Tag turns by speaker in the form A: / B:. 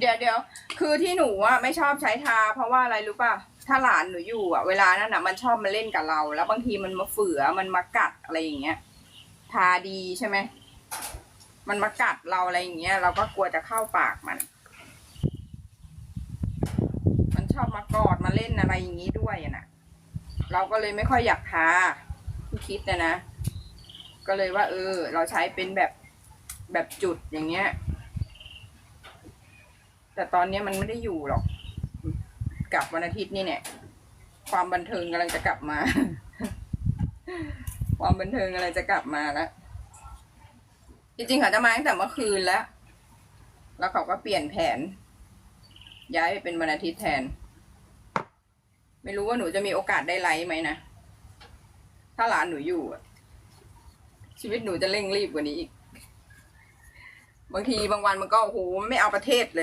A: เดี๋ยวเดี๋ยวคือที่หนูอะไม่ชอบใช้ทา เพราะว่าอะไรรู้ป่ะ ถ้าหลานหนูอยู่อะเวลานั้นอะมันชอบมาเล่นกับเรา แล้วบางทีมันมาเฝือมันมากัดอะไรอย่างเงี้ย ทาดีใช่ไหม มันมากัดเราอะไรอย่างเงี้ย เราก็กลัวจะเข้าปากมัน มันชอบมากอดมาเล่นอะไรอย่างงี้ด้วยนะเราก็เลยไม่ค่อยอยากทาที่คิดนะนะ ก็เลยว่า เออ เราใช้เป็นแบบแบบจุดอย่างเงี้ย แต่ตอนนี้มันไม่ได้อยู่หรอก กลับวันอาทิตย์นี่เนี่ยความบันเทิงกำลังจะกลับมา ความบันเทิงกำลังจะกลับมาแล้ว จริงๆเขาจะมาตั้งแต่เมื่อคืนแล้ว แล้วเขาก็เปลี่ยนแผน ย้ายไปเป็นวันอาทิตย์แทน ไม่รู้ว่าหนูจะมีโอกาสได้ไลฟ์ไหมนะ ถ้าหลานหนูอยู่ชีวิตหนูจะเร่งรีบกว่านี้อีก บางทีบางวันมันก็โอ้โหไม่เอาประเทศเลย